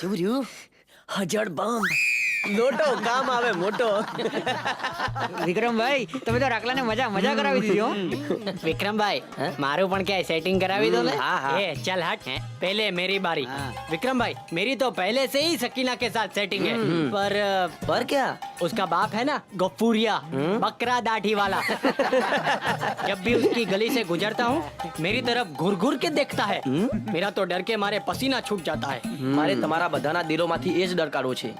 શું રહ્યું હજળ બમ. લોટો કામ આવે મોટો વિક્રમભાઈ તમે તો રાખલાને મજા મજા કરાવી દીધી હો विक्रमभाई मारू पण क्या सेटिंग करावी दो हाँ, हाँ। ए चल हट पहले मेरी बारी विक्रम भाई मेरी तो पहले से ही सकीना के साथ सेटिंग है पर अ, પર ક્યાં उसका बाप है ना गफ्फूरिया बकरा दाढ़ी वाला जब भी उसकी गली से गुजरता हूँ मेरी तरफ घूर घूर के देखता है मेरा तो डर के मारे पसीना छूट जाता है મારે તમારા બધાના દિલોમાંથી એ જ ડર કાઢવો છે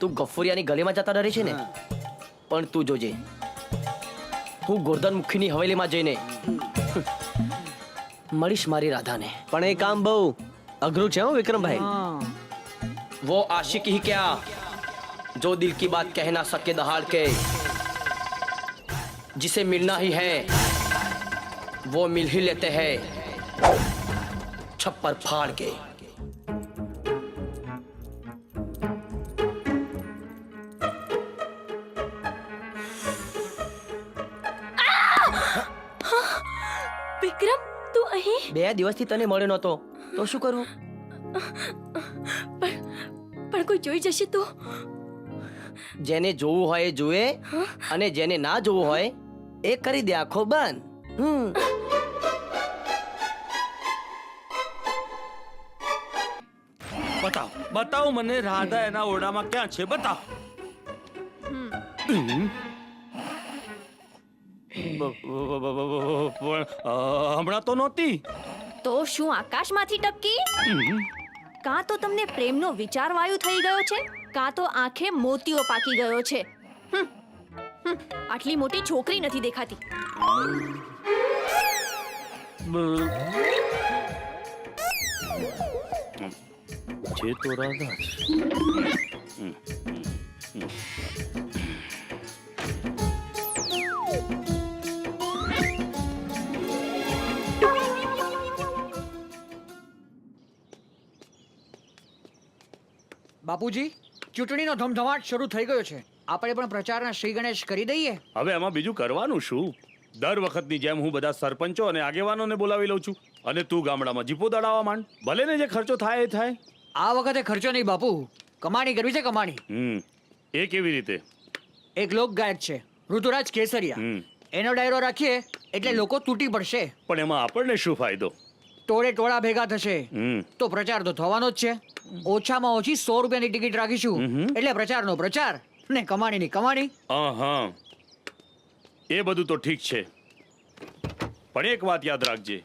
તું ગફુરિયાની ગલીમાં જતા ડરે છે ને પણ તું જોજે હું ગોરધન મુખીની હવેલીમાં જઈને મળીશ મારી રાધાને પણ એ કામ બહુ અઘરું છે હો વિક્રમભાઈ वो आशिक ही क्या जो दिल की बात कह ना सके दहाड़ के जिसे मिलना ही है वो मिल ही लेते हैं छप्पर फाड़ के બે દિવસથી તને મળ્યો નતો તો શું કરું? પણ કોઈ જોઈ જશે તો? જેને જોવું હોય એ જુએ અને જેને ના જોવું હોય એ કરી દે આખો બંધ હમ. બતાવ બતાવ મને રાધા એના ઓરડામાં ક્યાં છે બતાવ. પણ, અ, હમણાં તો નહોતી. તો શું આકાશમાંથી ટપકી? કાં તો તમને પ્રેમનો વિચાર વાયુ થઈ ગયો છે? કાં તો આંખે મોતીઓ પાકી ગયો છે? આટલી મોટી છોકરી નથી દેખાતી. જે તો રાધા બાપુજી ચૂંટણીનો ધમધમાટ શરૂ થઈ ગયો છે. આપણે પણ પ્રચારના શ્રી ગણેશ કરી દઈએ. હવે એમાં બીજું કરવાનું શું? દર વખતની જેમ હું બધા સરપંચો અને આગેવાનોને બોલાવી લઉં છું. અને તું ગામડામાં જીપો દડાવવા માંડ. ભલે ને જે ખર્ચો થાય એ થાય. આ વખતે ખર્ચો નહીં બાપુ. કમાણી કરવી છે કમાણી. હમ. એ કેવી રીતે? એક લોક ગાયક છે ઋતુરાજ કેસરિયા. હમ. એનો ડાયરો રાખીએ એટલે લોકો તૂટી પડશે. પણ એમાં આપણને શું ફાયદો? ટોળે ટોળા ભેગા થશે. તો પ્રચાર તો થવાનો જ છે. ઓછામાં ઓછી સો રૂપિયાની ટિકિટ રાખીશું. એટલે પ્રચારનો પ્રચાર ને કમાણીની કમાણી. હા એ બધું તો ઠીક છે. પણ એક વાત યાદ રાખજે.